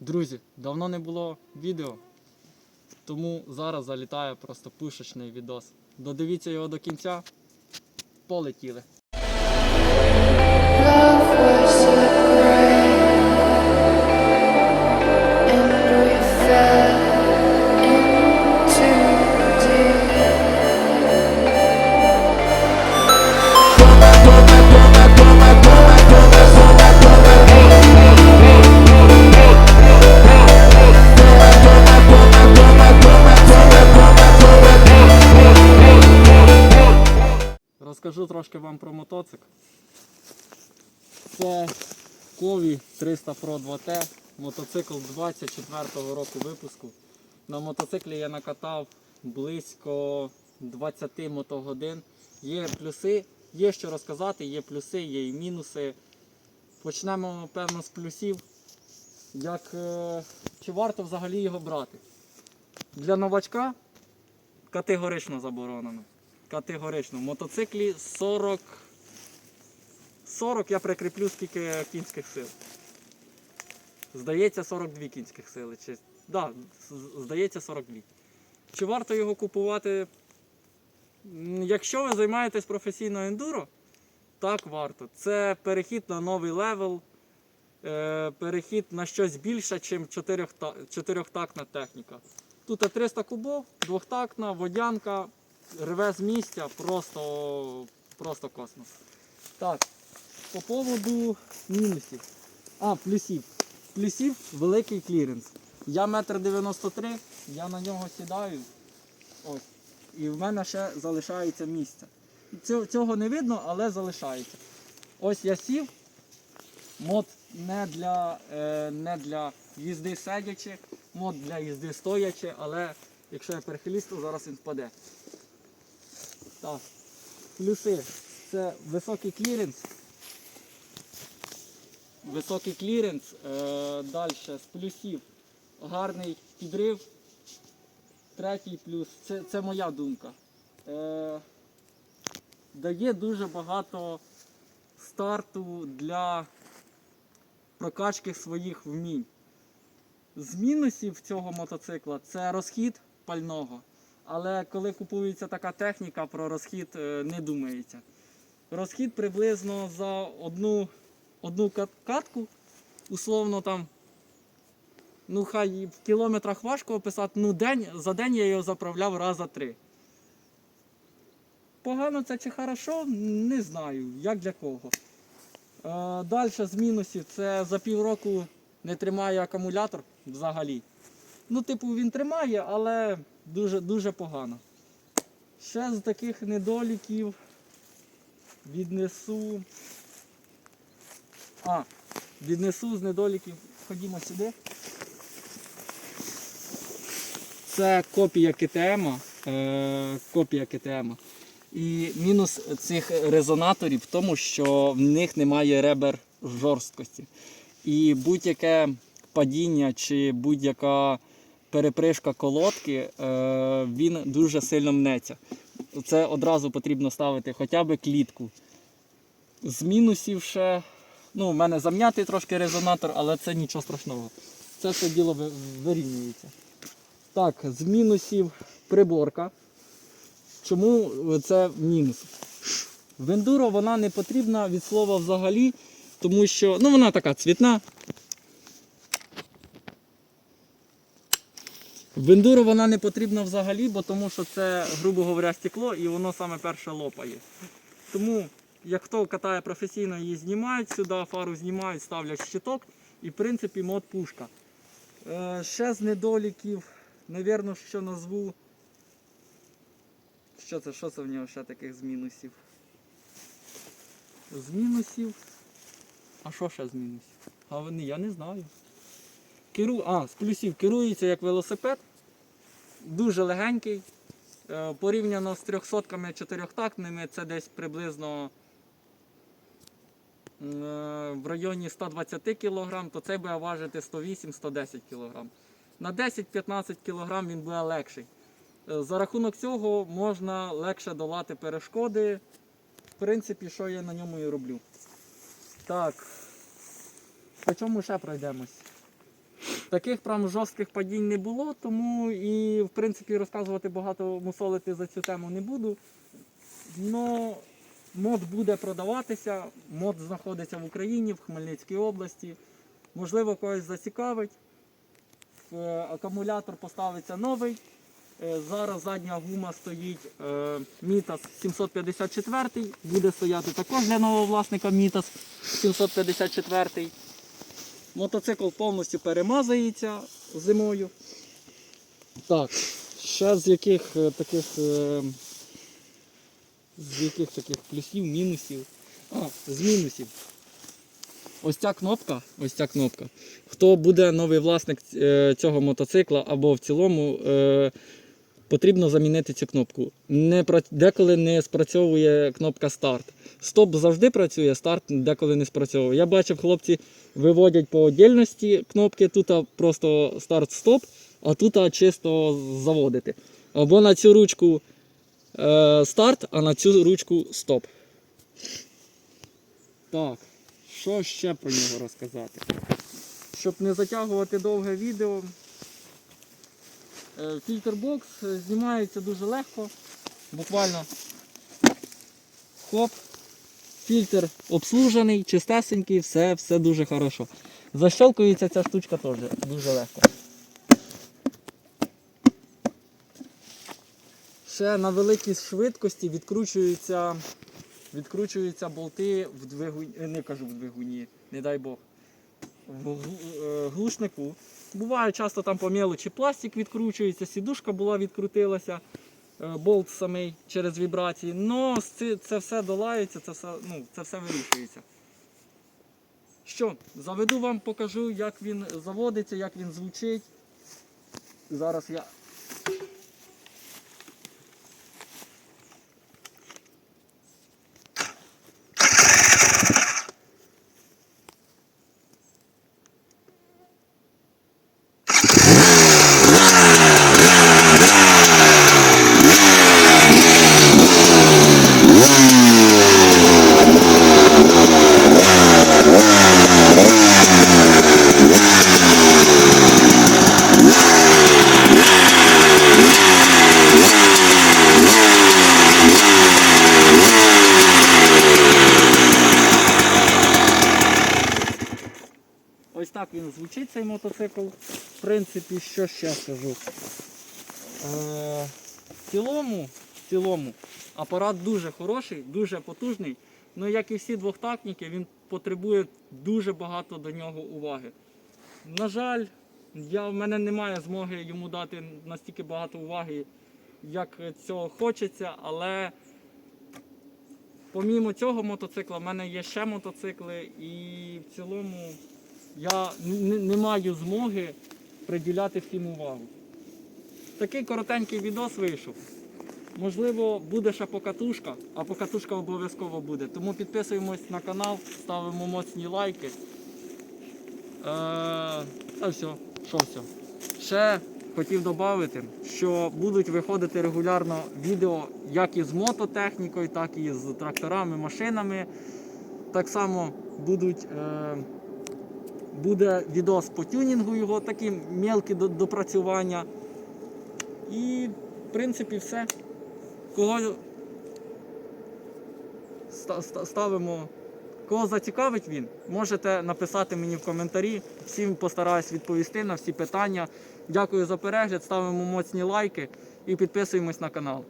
Друзі, давно не було відео, тому зараз залітає просто пушечний відос. Додивіться його до кінця. Полетіли. Розкажу трошки вам про мотоцикл. Це Кові 300 Pro 2T, мотоцикл 24-го року випуску. На мотоциклі я накатав близько 20 мотогодин. Є плюси, є що розказати, є плюси, є і мінуси. Почнемо, певно, з плюсів. Як, е, чи варто взагалі його брати? Для новачка категорично заборонено. Категорично. В мотоциклі 40. 40 я прикріплю скільки кінських сил. Здається, 42 кінських сили. Чи... Да, здається, 42. Чи варто його купувати? Якщо ви займаєтесь професійно ендуро, так варто. Це перехід на новий левел, е, перехід на щось більше, ніж чотирьохтактна техніка. Тут 300 кубов, двохтактна, водянка, рве з місця, просто, просто космос. Так, по поводу мінусів. А, плюсів. Плюсів великий кліренс. Я метр 93, я на нього сідаю. Ось. І в мене ще залишається місце. Цього, не видно, але залишається. Ось я сів. Мод не для, е, не для їзди сидячи, мод для їзди стоячи, але якщо я перехилюсь, то зараз він впаде. Так. Плюси. Це високий кліренс. Високий кліренс. Е, Далі з плюсів. Гарний підрив. Третій плюс. Це, це моя думка. Е, дає дуже багато старту для прокачки своїх вмінь. З мінусів цього мотоцикла це розхід пального. Але коли купується така техніка, про розхід е, не думається. Розхід приблизно за одну, одну катку, условно там, ну хай в кілометрах важко описати, ну день, за день я його заправляв раза три. Погано це чи хорошо, не знаю, як для кого. Е, Далі з мінусів це за півроку не тримає акумулятор взагалі. Ну, типу, він тримає, але дуже, дуже погано. Ще з таких недоліків віднесу. А, віднесу з недоліків. Ходімо сюди. Це копія КТМ. Е, копія КТМ. І мінус цих резонаторів в тому, що в них немає ребер жорсткості. І будь-яке падіння чи будь-яка перепришка колодки, е, він дуже сильно мнеться. Це одразу потрібно ставити хоча б клітку. З мінусів ще, ну, в мене зам'ятий трошки резонатор, але це нічого страшного. Це все діло вирівнюється. Так, з мінусів приборка. Чому це мінус? В вона не потрібна від слова взагалі, тому що ну, вона така цвітна. В ендуро вона не потрібна взагалі, бо тому що це, грубо говоря, стекло і воно саме перше лопає. Тому, як хто катає професійно, її знімають сюди, фару знімають, ставлять щиток і в принципі мод пушка. Е, ще з недоліків, навірно, що назву. Що це, що це в нього ще таких з мінусів? З мінусів. А що ще з мінусів? А вони, я не знаю. Керу... А, з плюсів керується як велосипед. Дуже легенький. Е, Порівняно з 300 чотирьохтактними, це десь приблизно е, в районі 120 кг, то цей буде важити 108-110 кг. На 10-15 кг він буде легший. Е, За рахунок цього можна легше долати перешкоди. В принципі, що я на ньому і роблю. Так. По чому ще пройдемось? Таких прям жорстких падінь не було, тому і в принципі розказувати багато мусолити за цю тему не буду. Но мод буде продаватися, мод знаходиться в Україні, в Хмельницькій області. Можливо, когось зацікавить. Е, Акумулятор поставиться новий. Е, Зараз задня гума стоїть е, Мітас 754, буде стояти також для нового власника Мітас 754. Мотоцикл повністю перемазується зимою. Так, ще з яких е, таких е, з яких таких плюсів, мінусів. А, з мінусів. Ось ця кнопка, ось ця кнопка. Хто буде новий власник е, цього мотоцикла або в цілому, потрібно замінити цю кнопку. Не, деколи не спрацьовує кнопка старт. Стоп завжди працює, старт деколи не спрацьовує. Я бачив, хлопці виводять по отдільності кнопки, тут просто старт-стоп, а тут чисто заводити. Або на цю ручку е, старт, а на цю ручку стоп. Так, що ще про нього розказати? Щоб не затягувати довге відео. Е, Фільтрбокс е, знімається дуже легко. Буквально хоп. Фільтр обслужений, чистесенький, все, все дуже хорошо. Защелкується ця штучка теж дуже легко. Ще на великій швидкості відкручуються, відкручуються болти в двигуні, не кажу в двигуні, не дай Бог, в е, глушнику. Буває часто там по мелочі пластик відкручується, сідушка була відкрутилася, е, болт самий через вібрації. Но це, все долається, це все, ну, це все вирішується. Що, заведу вам, покажу, як він заводиться, як він звучить. Зараз я Ось так він звучить цей мотоцикл. В принципі, що ще скажу. Е, в цілому, в цілому апарат дуже хороший, дуже потужний. Ну, як і всі двохтактники, він потребує дуже багато до нього уваги. На жаль, я, в мене немає змоги йому дати настільки багато уваги, як цього хочеться, але помімо цього мотоцикла, в мене є ще мотоцикли, і в цілому я не, маю змоги приділяти всім увагу. Такий коротенький відос вийшов. Можливо, буде ще покатушка, а покатушка обов'язково буде. Тому підписуємось на канал, ставимо моцні лайки. Е, а все, що все. Ще хотів додати, що будуть виходити регулярно відео як із мототехнікою, так і з тракторами, машинами. Так само будуть. Е, буде відос по тюнінгу його, такі мелкі допрацювання. І, в принципі, все. Кого ста- ста- ставимо, кого зацікавить він, можете написати мені в коментарі. Всім постараюсь відповісти на всі питання. Дякую за перегляд, ставимо моцні лайки і підписуємось на канал.